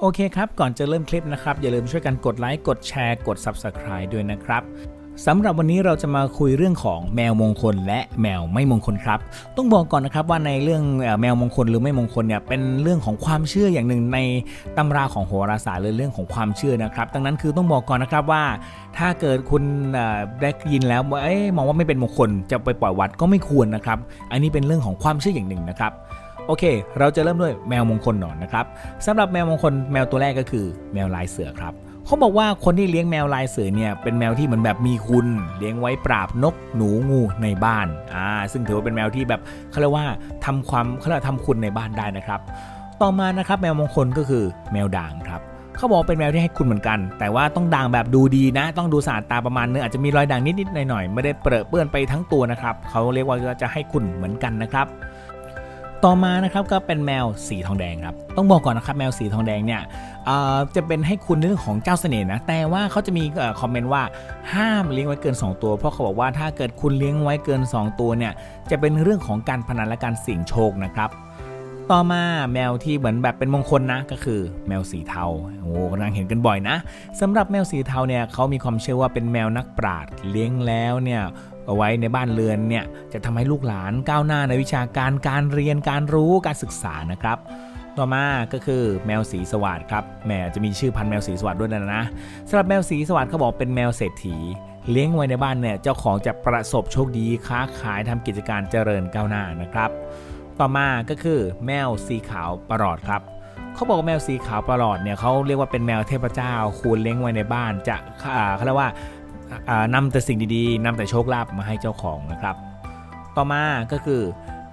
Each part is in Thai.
โอเคครับ ก่อนจะเริ่มคลิปนะครับ อย่าลืมช่วยกันกดไลค์ กดแชร์ กด Subscribe ด้วยนะครับสำหรับวันนี้เราจะมาคุยเรื่องของแมวมงคลและแมวไม่มงคลครับ ต้องบอกก่อนนะครับว่าในเรื่องแมวมงคลหรือไม่มงคลเนี่ยเป็นเรื่องของความเชื่ออย่างหนึ่งในตำราของโหราศาสตร์หรือเรื่องของความเชื่อนะครับ ดังนั้นคือต้องบอกก่อนนะครับว่า ถ้าเกิดคุณได้ยินแล้วว่าเอ๊ะมองว่าไม่เป็นมงคลจะไปปล่อยวัดก็ไม่ควรนะครับ อันนี้เป็นเรื่องของความเชื่ออย่างหนึ่งนะครับ โอเค เราจะเริ่มด้วยแมวมงคลหนอยนะครับสำหรับแมวมงคลแมวตัวแรกก็คือแมวลายเสือครับเขาบอกว่าคนที่เลี้ยงแมวลายเสือเนี่ยเป็นแมวที่เหมือนแบบมีคุณ เลี้ยงไว้ปราบนกหนูงูในบ้านอ่าซึ่งถือว่าเป็นแมวที่แบบเขาเรียกว่าทำความเขาเรียกทำคุณในบ้านได้นะครับ ต่อมานะครับแมวมงคลก็คือแมวด่างครับเขาบอกเป็นแมวที่ให้คุณเหมือนกัน แต่ว่าต้องด่างแบบดูดีนะ ต้องดูสะอาดตาประมาณนึงอาจจะมีรอยด่างนิดๆหน่อยๆไม่ได้เปรอะเปื้อนไปทั้งตัวนะครับเขาเรียกว่าจะให้คุณเหมือนกันนะครับ ต่อมานะครับก็เป็นแมวสีทองแดงครับ ต้องบอกก่อนนะครับแมวสีทองแดงเนี่ยจะเป็นให้คุณในเรื่องของเจ้าเสน่ห์นะ แต่ว่าเขาจะมีคอมเมนต์ว่าห้ามเลี้ยงไว้เกิน 2 ตัว เพราะเขาบอกว่าถ้าเกิดคุณเลี้ยงไว้เกิน 2 ตัวเนี่ยจะเป็นเรื่องของการพนันและการเสี่ยงโชคนะครับต่อมาแมวที่เหมือนแบบเป็นมงคลนะก็คือแมวสีเทาโอ้กำลังเห็นกันบ่อยนะสำหรับแมวสีเทาเนี่ยเขามีความเชื่อว่าเป็นแมวนักปราชญ์เลี้ยงแล้วเนี่ย เอาไว้ในบ้านเรือนเนี่ยจะทำให้ลูกหลานก้าวหน้าในวิชาการการเรียนการรู้การศึกษานะครับต่อมาก็คือแมวสีสวัสดครับแมวจะมีชื่อพันธุ์แมวสีสวัสดด้วยนะนะสำหรับแมวสีสวัสดเขาบอกเป็นแมวเศรษฐี เลี้ยงไว้ในบ้านเนี่ยเจ้าของจะประสบโชคดีค้าขายทำกิจการเจริญก้าวหน้านะครับ ต่อมาก็คือแมวสีขาวประหลอดครับเขาบอกแมวสีขาวประหลอดเนี่ยเขาเรียกว่าเป็นแมวเทพเจ้าคูณเลี้ยงไว้ในบ้านจะเขาเรียกว่า นำแต่สิ่งดีๆนำแต่โชคลาภมาให้เจ้าของนะครับ ต่อมาก็คือ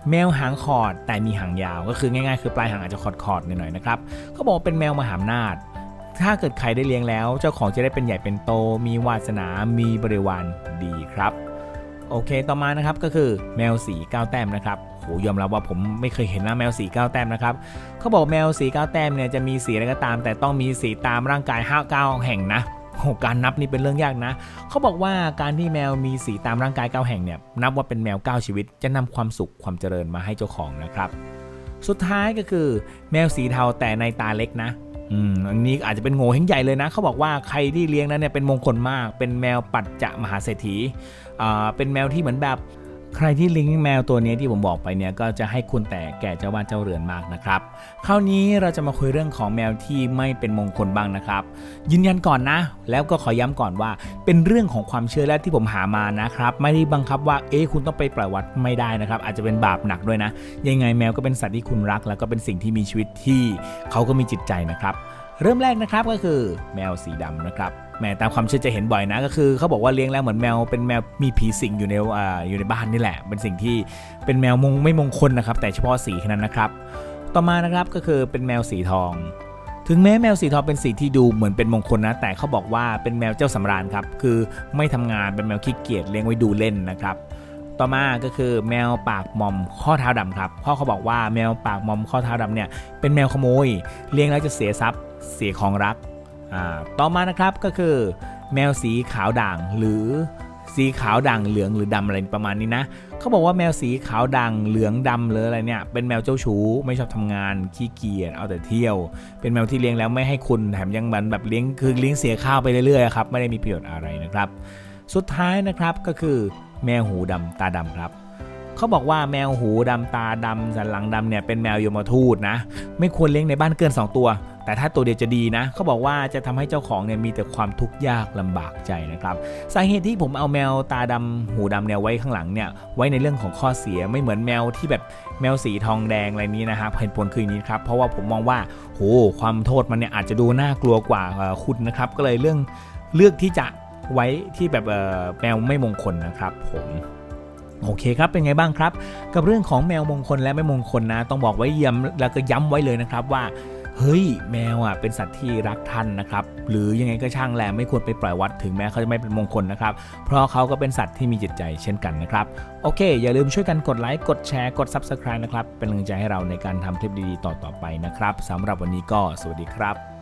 แมวหางขอดแต่มีหางยาวก็คือง่ายๆ คือปลายหางอาจจะขอดๆหน่อยๆนะครับเขาบอกว่าเป็นแมวมหาอำนาจ ถ้าเกิดใครได้เลี้ยงแล้ว เจ้าของจะได้เป็นใหญ่เป็นโต มีวาสนา มีบริวารดีครับโอเค ต่อมานะครับก็คือแมวสีก้าวแต้มนะครับโหยอมรับว่าผมไม่เคยเห็นนะแมวสีก้าวแต้มนะครับเขาบอกแมวสีก้าวแต้มเนี่ยจะมีสีอะไรก็ตาม แต่ต้องมีสีตามร่างกายห้าเก้าแห่งนะ โหการนับนี่เป็นเรื่องยากนะ เขาบอกว่าการที่แมวมีสีตามร่างกายเก้าแห่งเนี่ยนับว่าเป็นแมวเก้าชีวิต จะนำความสุขความเจริญมาให้เจ้าของนะครับ สุดท้ายก็คือแมวสีเทาแต่ในตาเล็กนะอืมอันนี้อาจจะเป็นโง่เฮงใหญ่เลยนะ เขาบอกว่าใครที่เลี้ยงนั้นเนี่ยเป็นมงคลมาก เป็นแมวปัจจะมหาเศรษฐีอ่าเป็นแมวที่เหมือนแบบ ใครที่ลิงก์แมวตัวนี้ที่ผมบอกไปเนี่ยก็จะให้คุณแต่แก่เจ้าบ้านเจ้าเรือนมากนะครับ คราวนี้เราจะมาคุยเรื่องของแมวที่ไม่เป็นมงคลบ้างนะครับ ยืนยันก่อนนะ แล้วก็ขอย้ำก่อนว่า เป็นเรื่องของความเชื่อและที่ผมหามานะครับ ไม่ได้บังคับว่าเอ๊ะคุณต้องไปปล่อยวัดไม่ได้นะครับ อาจจะเป็นบาปหนักด้วยนะ ยังไงแมวก็เป็นสัตว์ที่คุณรัก แล้วก็เป็นสิ่งที่มีชีวิตที่เขาก็มีจิตใจนะครับ เริ่มแรกนะครับก็คือแมวสีดำนะครับแหมตามความเชื่อจะเห็นบ่อยนะก็คือเขาบอกว่าเลี้ยงแล้วเหมือนแมวเป็นแมวมีผีสิงอยู่ในอ่าอยู่ในบ้านนี่แหละ เป็นสิ่งที่เป็นแมวมงไม่มงคลนะครับ แต่เฉพาะสีแค่นั้นนะครับ ต่อมานะครับก็คือเป็นแมวสีทอง ถึงแม้แมวสีทองเป็นสีที่ดูเหมือนเป็นมงคลนะ แต่เขาบอกว่าเป็นแมวเจ้าสำราญครับคือไม่ทำงานเป็นแมวขี้เกียจเลี้ยงไว้ดูเล่นนะครับ ต่อมาก็คือแมวปากมอมข้อเท้าดำครับพ่อเขาบอกว่าแมวปากมอมข้อเท้าดำเนี่ยเป็นแมวขโมย เลี้ยงแล้วจะเสียทรัพย์เสียของรักต่อมานะครับก็คือ แมวสีขาวด่างหรือสีขาวด่างเหลืองหรือดำอะไรประมาณนี้นะเขาบอกว่าแมวสีขาวด่างเหลืองดำหรืออะไรเนี่ยเป็นแมวเจ้าชู้ไม่ชอบทำงานขี้เกียจเอาแต่เที่ยว เป็นแมวที่เลี้ยงแล้วไม่ให้คุณแถมยังมันแบบเลี้ยงคือเลี้ยงเสียข้าวไปเรื่อยๆครับไม่ได้มีประโยชน์อะไรนะครับ สุดท้ายนะครับก็คือ แมวหูดำตาดำครับเขาบอกว่าแมวหูดำตาดำสันหลังดำเนี่ยเป็นแมวยมทูตนะ ไม่ควรเลี้ยงในบ้านเกิน 2 ตัว แต่ถ้าตัวเดียวจะดีนะเขาบอกว่าจะทำให้เจ้าของเนี่ยมีแต่ความทุกข์ยากลำบากใจนะครับสาเหตุที่ผมเอาแมวตาดำหูดำเนี่ยไว้ข้างหลังเนี่ยไว้ในเรื่องของข้อเสียไม่เหมือนแมวที่แบบแมวสีทองแดงอะไรนี้นะครับเหตุผลคืออย่างนี้ครับเพราะว่าผมมองว่าโหความโทษมันเนี่ยอาจจะดูน่ากลัวกว่าคุณนะครับก็เลยเรื่องเลือกที่จะ ไว้ที่แบบเอ่อแมวไม่มงคลนะครับผมโอเคครับ เป็นไงบ้างครับ กับเรื่องของแมวมงคลและไม่มงคลนะ ต้องบอกไว้ย้ำแล้วก็ย้ำไว้เลยนะครับว่า เฮ้ย แมวอะเป็นสัตว์ที่รักท่านนะครับ หรือยังไงก็ช่างแหละไม่ควรไปปล่อยวัดถึงแม้เขาจะไม่เป็นมงคลนะครับ เพราะเขาก็เป็นสัตว์ที่มีจิตใจเช่นกันนะครับ โอเค อย่าลืมช่วยกันกดไลค์ กดแชร์ กด Subscribe นะครับ เป็นกำลังใจให้เราในการทำคลิปดีๆต่อๆไปนะครับสำหรับวันนี้ก็สวัสดีครับ